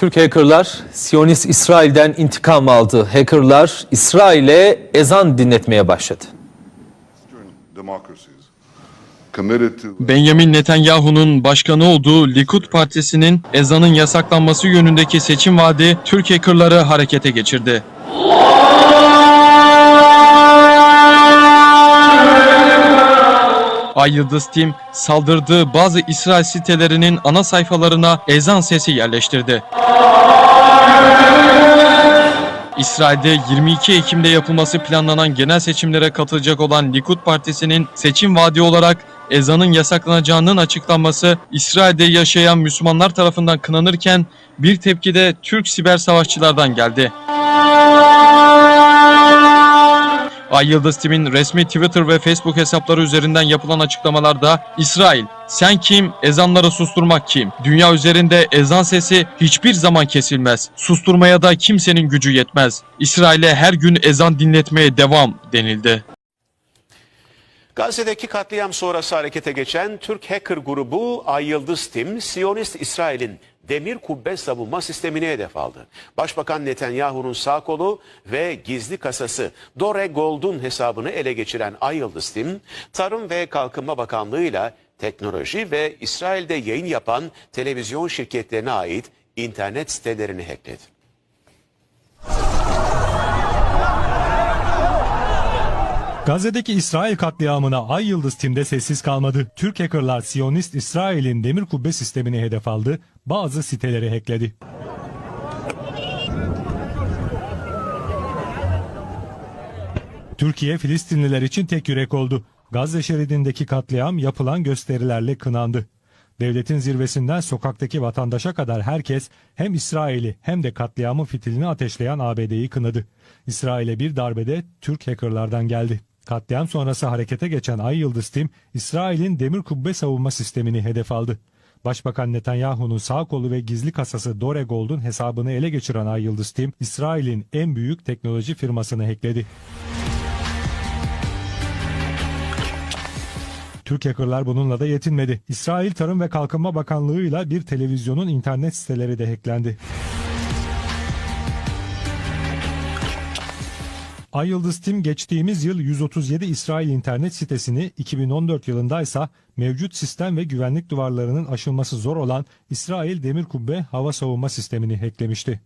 Türk hackerlar Siyonist İsrail'den intikam aldı. Hackerlar İsrail'e ezan dinletmeye başladı. Benjamin Netanyahu'nun başkanı olduğu Likud Partisi'nin ezanın yasaklanması yönündeki seçim vaadi Türk hackerları harekete geçirdi. Ay Yıldız Team saldırdığı bazı İsrail sitelerinin ana sayfalarına ezan sesi yerleştirdi. İsrail'de 22 Ekim'de yapılması planlanan genel seçimlere katılacak olan Likud Partisi'nin seçim vaadi olarak ezanın yasaklanacağının açıklanması İsrail'de yaşayan Müslümanlar tarafından kınanırken bir tepki de Türk siber savaşçılardan geldi. Ay Yıldız Tim'in resmi Twitter ve Facebook hesapları üzerinden yapılan açıklamalarda İsrail, sen kim, ezanları susturmak kim? Dünya üzerinde ezan sesi hiçbir zaman kesilmez. Susturmaya da kimsenin gücü yetmez. İsrail'e her gün ezan dinletmeye devam denildi. Gazze'deki katliam sonrası harekete geçen Türk hacker grubu Ay Yıldız Tim, Siyonist İsrail'in demir kubbe savunma sistemini hedef aldı. Başbakan Netanyahu'nun sağ kolu ve gizli kasası Dore Gold'un hesabını ele geçiren Ay Yıldız Tim, Tarım ve Kalkınma Bakanlığı'yla teknoloji ve İsrail'de yayın yapan televizyon şirketlerine ait internet sitelerini hackledi. Gazze'deki İsrail katliamına Ay Yıldız Tim'de sessiz kalmadı. Türk hackerlar Siyonist İsrail'in demir kubbe sistemini hedef aldı, bazı siteleri hackledi. Türkiye Filistinliler için tek yürek oldu. Gazze şeridindeki katliam yapılan gösterilerle kınandı. Devletin zirvesinden sokaktaki vatandaşa kadar herkes hem İsrail'i hem de katliamın fitilini ateşleyen ABD'yi kınadı. İsrail'e bir darbede Türk hackerlardan geldi. Katliam sonrası harekete geçen Ay Yıldız Tim, İsrail'in demir kubbe savunma sistemini hedef aldı. Başbakan Netanyahu'nun sağ kolu ve gizli kasası Dore Gold'un hesabını ele geçiren Ay Yıldız Tim, İsrail'in en büyük teknoloji firmasını hackledi. Türk hackerlar bununla da yetinmedi. İsrail Tarım ve Kalkınma Bakanlığı'yla bir televizyonun internet siteleri de hacklendi. Ay Yıldız Tim geçtiğimiz yıl 137 İsrail internet sitesini 2014 yılında ise mevcut sistem ve güvenlik duvarlarının aşılması zor olan İsrail Demir Kubbe hava savunma sistemini hacklemişti.